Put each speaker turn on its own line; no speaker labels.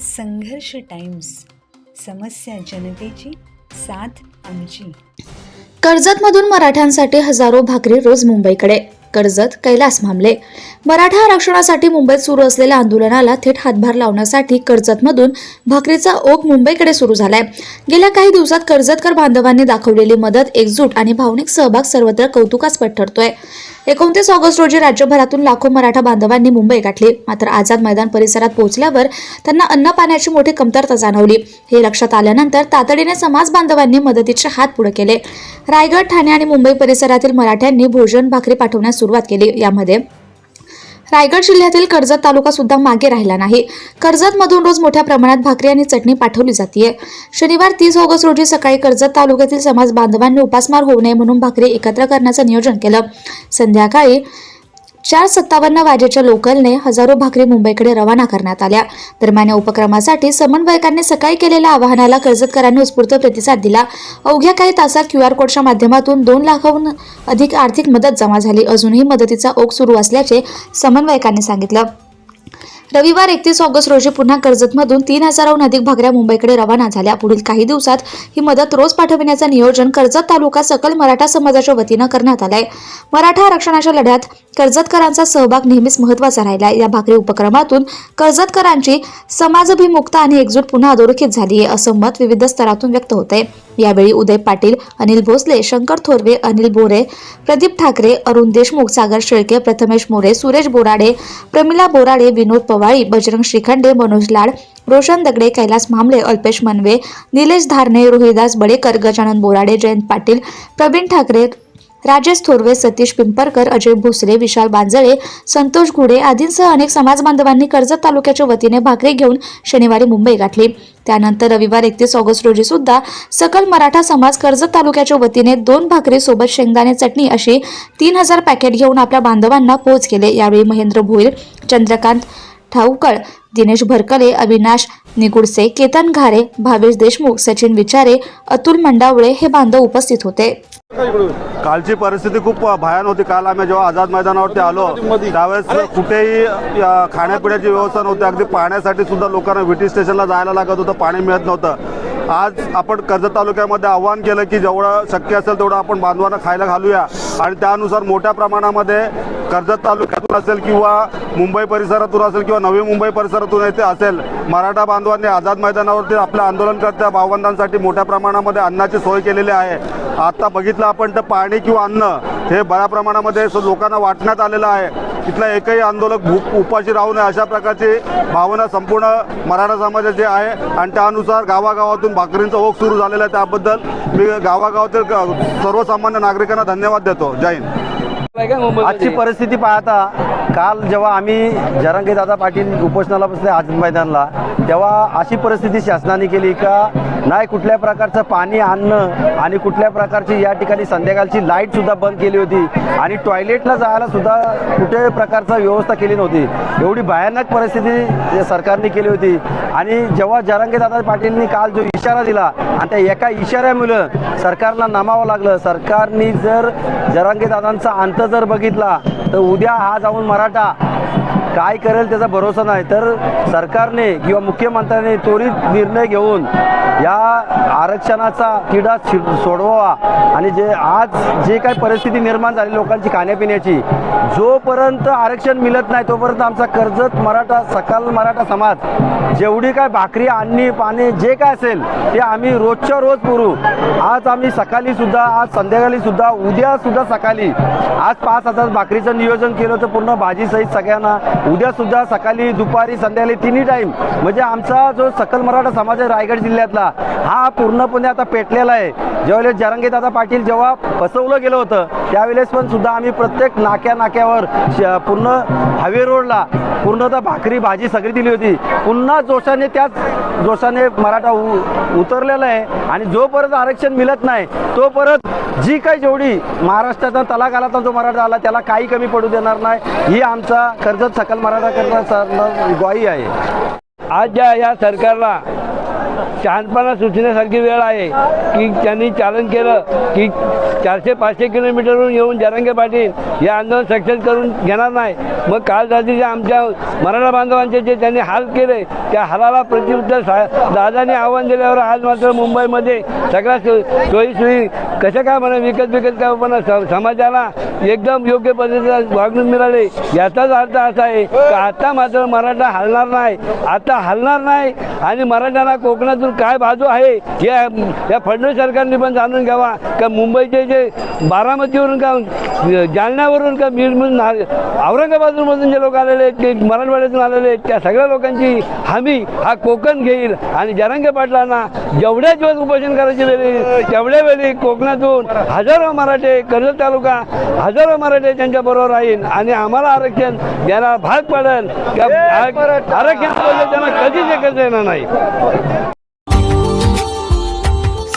संघर्ष टाइम्स समस्या जनतेची साथ आमची.
कर्जतमधून मराठ्यांसाठी हजारो भाकरी रोज मुंबईकडे. कर्जत कैलास मामले. मराठा आरक्षणासाठी मुंबईत सुरू असलेल्या आंदोलनाला थेट हातभार लावण्यासाठी कर्जतमधून भाकरीचा ओघ मुंबईकडे सुरू झालाय. गेल्या काही दिवसात कर्जतकर बांधवांनी दाखवलेली मदत एकजूट आणि भावनिक सहभाग सर्वत्र कौतुकास्पद ठरतोय. एकोणतीस ऑगस्ट रोजी राज्यभरातून लाखो मराठा बांधवांनी मुंबई गाठली. मात्र आझाद मैदान परिसरात पोहोचल्यावर त्यांना अन्न पाण्याची मोठी कमतरता जाणवली. हे लक्षात आल्यानंतर तातडीने समाज बांधवांनी मदतीचे हात पुढे केले. रायगड ठाणे आणि मुंबई परिसरातील मराठ्यांनी भोजन भाकरी पाठवण्यास सुरुवात केली यामध्ये. रायगड जिल्ह्यातील कर्जत तालुका सुद्धा मागे राहिला नाही. कर्जतमधून रोज मोठ्या प्रमाणात भाकरी आणि चटणी पाठवली जाते शनिवार तीस ऑगस्ट रोजी सकाळी कर्जत तालुक्यातील समाज बांधवांनी उपासमार होऊ नये म्हणून भाकरी एकत्र करण्याचं नियोजन केलं. संध्याकाळी चार सत्तावन्न वाजेच्या लोकलने हजारो भाकरी मुंबईकडे रवाना करण्यात आल्या. दरम्यान या उपक्रमासाठी समन्वयकांनी सकाळी केलेल्या आवाहनाला कर्जतकरांनी उत्स्फूर्त प्रतिसाद दिला. अवघ्या काही तासात क्यू आर कोडच्या माध्यमातून दोन लाखाहून अधिक आर्थिक मदत जमा झाली. अजूनही मदतीचा ओघ सुरू असल्याचे समन्वयकांनी सांगितलं. रविवार एकतीस ऑगस्ट रोजी पुन्हा कर्जतमधून तीन हजाराहून अधिक भाकऱ्या मुंबईकडे रवाना झाल्या. पुढील काही दिवसात ही मदत रोज पाठविण्याचं नियोजन कर्जत तालुका सकल मराठा समाजाच्या वतीनं करण्यात आलंय. मराठा आरक्षणाच्या लढ्यात कर्जतकरांचा सहभाग नेहमीच महत्त्वाचा राहिला. या भाकरी उपक्रमातून कर्जतकरांची समाजभिमुखता आणि एकजूट पुन्हा अधोरेखित झाली आहे असं मत विविध स्तरातून व्यक्त होत आहे यावेळी उदय पाटील अनिल भोसले शंकर थोरवे अनिल बोरे प्रदीप ठाकरे अरुण देशमुख सागर शेळके प्रथमेश मोरे सुरेश बोराडे प्रमिला बोराडे विनोद पवाळी बजरंग श्रीखंडे मनोज लाड रोशन दगडे कैलास मामले अल्पेश मनवे निलेश धारणे रोहिदास बडेकर गजानन बोराडे जयंत पाटील प्रवीण ठाकरे राजेश थोरवे सतीश पिंपरकर अजय भोसले विशाल बांजळे संतोष घुडे आदींसह अनेक समाज बांधवांनी कर्जत तालुक्याच्या वतीने भाकरी घेऊन शनिवारी मुंबई गाठली. त्यानंतर रविवार एकतीस ऑगस्ट रोजी सुद्धा सकल मराठा समाज कर्जत तालुक्याच्या वतीने दोन भाकरी सोबत शेंगदाणे चटणी अशी तीन हजार पॅकेट घेऊन आपल्या बांधवांना पोच केले. यावेळी महेंद्र भोईर चंद्रकांत ठाऊकळ दिनेश भरकले अविनाश निगुडसे केतन घारे भावेश देशमुख सचिन विचारे अतुल मंडावळे हे बांधव उपस्थित होते.
कालची परिस्थिती खूप भयान होती. काल आम्ही जेव्हा आझाद मैदानावरती आलो त्यावेळेस कुठेही खाण्यापिण्याची व्यवस्था नव्हती. अगदी पाण्यासाठी सुद्धा लोकांना व्हिटी स्टेशनला जायला लागत होतं पाणी मिळत नव्हतं. आज आपण कर्जत तालुक्यामध्ये आव्हान केलं की जेवढं शक्य असेल तेवढं आपण बांधवांना खायला घालूया. आणि त्यानुसार मोठ्या प्रमाणामध्ये कर्जत तालुक्यातून असेल किंवा मुंबई परिसरातून असेल किंवा नवी मुंबई परिसरातून येथे असेल मराठा बांधवांनी आझाद मैदानावरती आपल्या आंदोलनकर्त्या भावंडांसाठी मोठ्या प्रमाणामध्ये अन्नाची सोय केलेली आहे. आता बघितलं आपण तर पाणी किंवा अन्न हे बऱ्या प्रमाणामध्ये स- लोकांना वाटण्यात आलेलं आहे. तिथला एकही आंदोलक भूक उपाशी राहू नये अशा प्रकारची भावना संपूर्ण मराठा समाजाची आहे. आणि त्यानुसार गावागावातून भाकरींचा ओघ सुरू झालेला आहे त्याबद्दल मी गावागावातील सर्वसामान्य नागरिकांना धन्यवाद देतो. जय हिंद.
आजची परिस्थिती पाहता काल जेव्हा आम्ही जरांगे दादा पाटील उपोषणाला बसले आझाद मैदानला तेव्हा अशी परिस्थिती शासनाने केली का नाही कुठल्या प्रकारचं पाणी आणणं आणि कुठल्या प्रकारची या ठिकाणी संध्याकाळची लाइट सुद्धा बंद केली होती आणि टॉयलेटला जायला सुद्धा कुठे प्रकारचा व्यवस्था केली नव्हती. एवढी भयानक परिस्थिती सरकारने केली होती. आणि जेव्हा जरांगे दादा पाटीलनी काल जो इशारा दिला आणि त्या एका इशाऱ्यामुळं सरकारला नमावं लागलं सरकारने जर जरांगे दादांचा अंत जर बघितला तर उद्या हा जाऊन मराठा काय करेल त्याचा भरोसा नाही. तर सरकारने किंवा मुख्यमंत्र्यांनी त्वरित निर्णय घेऊन या आरक्षणाचा किडा सोडवावा. आणि जे आज जे काय परिस्थिती निर्माण झाली लोकांची खाण्यापिण्याची जोपर्यंत आरक्षण मिळत नाही तोपर्यंत आमचा कर्जत मराठा सकाल मराठा समाज जेवढी काय भाकरी आणणी पाणी जे काय असेल ते आम्ही रोजच्या रोज पुरू. आज आम्ही सकाळी सुद्धा आज संध्याकाळी सुद्धा उद्या सुद्धा सकाळी आज पाच हजार भाकरीचं नियोजन केलं तर पूर्ण भाजीसहित सगळ्यांना उद्या सुद्धा सकाळी दुपारी संध्याकाळी तिन्ही टाईम म्हणजे आमचा जो सकल मराठा समाज आहे रायगड जिल्ह्यातला हा पूर्णपणे आता पेटलेला आहे. ज्यावेळेस जरांगे दादा पाटील जेव्हा फसवलं गेलं होतं त्यावेळेस पण सुद्धा आम्ही प्रत्येक नाक्या नाक्यावर श- पूर्ण हायवे रोडला पूर्णतः भाकरी भाजी सगळी दिली होती. पुन्हा जोशाने त्याच जोशाने मराठा उ उतरलेला आहे. आणि जोपर्यंत आरक्षण मिळत नाही तोपर्यंत जी काही जेवढी महाराष्ट्राचा तलागालाचा जो मराठा आला त्याला काही कमी पडू देणार नाही. ही आमचा कर्जत सकल मराठा कर्ज ग्वाही आहे.
आज ज्या या सरकारला शहाणपणा सुचण्यासारखी वेळ आहे की त्यांनी चालन केलं की चारशे पाचशे किलोमीटरवरून येऊन जरांगे पाटील हे आंदोलन सक्सेस करून घेणार नाही. मग काल रात्रीच्या आमच्या मराठा बांधवांचे जे त्यांनी हाल केले त्या हालाला प्रतिबद्ध सा दादाने आव्हान दिल्यावर आज मात्र मुंबईमध्ये सगळ्या सो कसं काय म्हणा विकत विकत काय पण स- समाजाला एकदम योग्य पद्धतीने वागणूक मिळाली. याचाच अर्थ असा आहे की आता मात्र मराठा हलणार नाही. आता हलणार नाही आणि मराठ्यांना कोकणातून काय बाजू आहे? या या फडणवीस सरकारने पण जाणून घ्यावा. का मुंबईचे जे बारामतीवरून का जालन्यावरून का बीडमधून आ- औरंगाबादमधून जे लोक आलेले आहेत ते मराठवाड्यातून आलेले आहेत त्या सगळ्या लोकांची हमी हा कोकण घेईल. आणि जरांगे पाटलांना जेवढ्या दिवस उपोषण करायची वेळ तेवढ्या वेळी कोकणातून हजारो मराठे कर्जत तालुका हजारो मराठे त्यांच्या बरोबर राहील. आणि आम्हाला आरक्षण द्यायला भाग पडेल. आरक्षण त्यांना कधीच एकत्र येणार नाही.